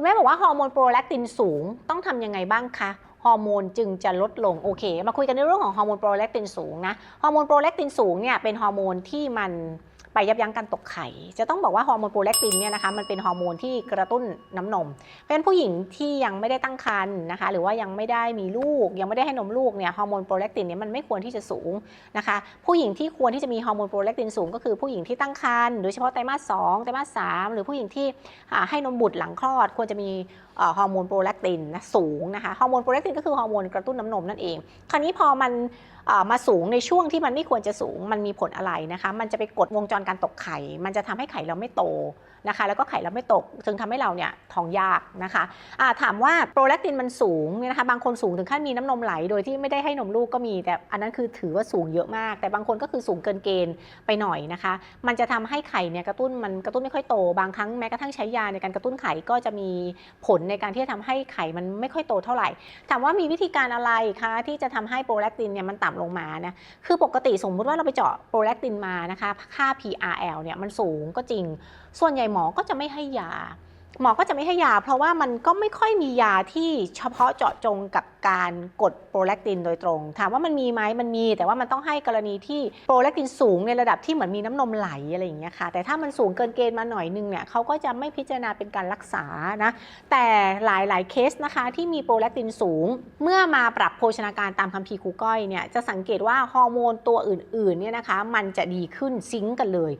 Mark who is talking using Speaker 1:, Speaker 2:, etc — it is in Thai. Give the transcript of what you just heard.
Speaker 1: คุณแม่บอกว่าฮอร์โมนโปรแลคตินสูงต้องทำยังไงบ้างคะฮอร์โมนจึงจะลดลงโอเค มาคุยกันในเรื่องของฮอร์โมนโปรแลคตินสูงนะฮอร์โมนโปรแลคตินสูงเนี่ยเป็นฮอร์โมนที่มัน ไปยับยั้งการตกไข่ จะต้องบอกว่าฮอร์โมนโปรแลคตินเนี่ยนะคะมันเป็นฮอร์โมนที่กระตุ้นน้ำนม เพราะฉะนั้นผู้หญิงที่ยังไม่ได้ตั้งครรภ์นะคะ หรือว่ายังไม่ได้มีลูก ยังไม่ได้ให้นมลูกเนี่ยฮอร์โมนโปรแลคตินเนี่ยมันไม่ควรที่จะสูงนะคะ ผู้หญิงที่ควรที่จะมีฮอร์โมนโปรแลคตินสูงก็คือผู้หญิงที่ตั้งครรภ์โดยเฉพาะไตรมาสสองไตรมาสสามหรือผู้หญิงที่ให้นมบุตรหลังคลอด ควรจะมีฮอร์โมนโปรแลคตินนะสูงนะคะฮอร์โมนโปรแลคตินก็คือฮอร์โมนกระตุ้นน้ำนมนั่นเอง คราวนี้พอมันมาสูงในช่วงที่มันไม่ควรจะสูงมันมีผลอะไรนะคะ มันจะไปกดวงจรการตกไข่ มันจะทำให้ไข่เราไม่โตนะคะ แล้วก็ไข่เราไม่ตก จึงทำให้เราเนี่ยท้องยากนะคะอ่าถามว่าโปรแลคตินมันสูงเนี่ยนะคะ บางคนสูงถึงขั้นมีน้ำนมไหล โดยที่ไม่ได้ให้นมลูกก็มี แต่อันนั้นคือถือว่าสูงเยอะมาก แต่บางคนก็คือสูงเกินเกณฑ์ไปหน่อยนะคะ มันจะทำให้ไข่เนี่ยกระตุ้นมันกระตุ้นไม่ค่อยโต บางครั้งแม้กระทั่งใช้ยาในการกระตุ้นไข่ก็จะมีผลในการที่จะทำให้ไข่มันไม่ค่อยโตเท่าไหร่ ถามว่ามีวิธีการอะไรคะที่จะทำให้โปรแลคตินเนี่ยมันต่ำลงมานะ คือปกติสมมุติว่าเราไปเจาะโปรแลคตินมานะคะ ค่า TRL เนี่ยมันสูงก็จริง ส่วนใหญ่หมอก็จะไม่ให้ยา หมอก็จะไม่ให้ยา เพราะว่ามันก็ไม่ค่อยมียาที่เฉพาะเจาะจงกับการกดโปรแลคตินโดยตรง ถามว่ามันมีไหมมันมี แต่ว่ามันต้องให้กรณีที่โปรแลคตินสูงในระดับที่เหมือนมีน้ำนมไหลอะไรอย่างเงี้ยค่ะ แต่ถ้ามันสูงเกินเกณฑ์มาหน่อยนึงเนี่ยเขาก็จะไม่พิจารณาเป็นการรักษานะแต่หลายๆเคสนะคะที่มีโปรแลคตินสูง เมื่อมาปรับโภชนาการตามคัมภีร์ครูก้อยเนี่ยจะสังเกตว่าฮอร์โมนตัวอื่นๆเนี่ยนะคะมันจะดีขึ้นซิงก์กันเลย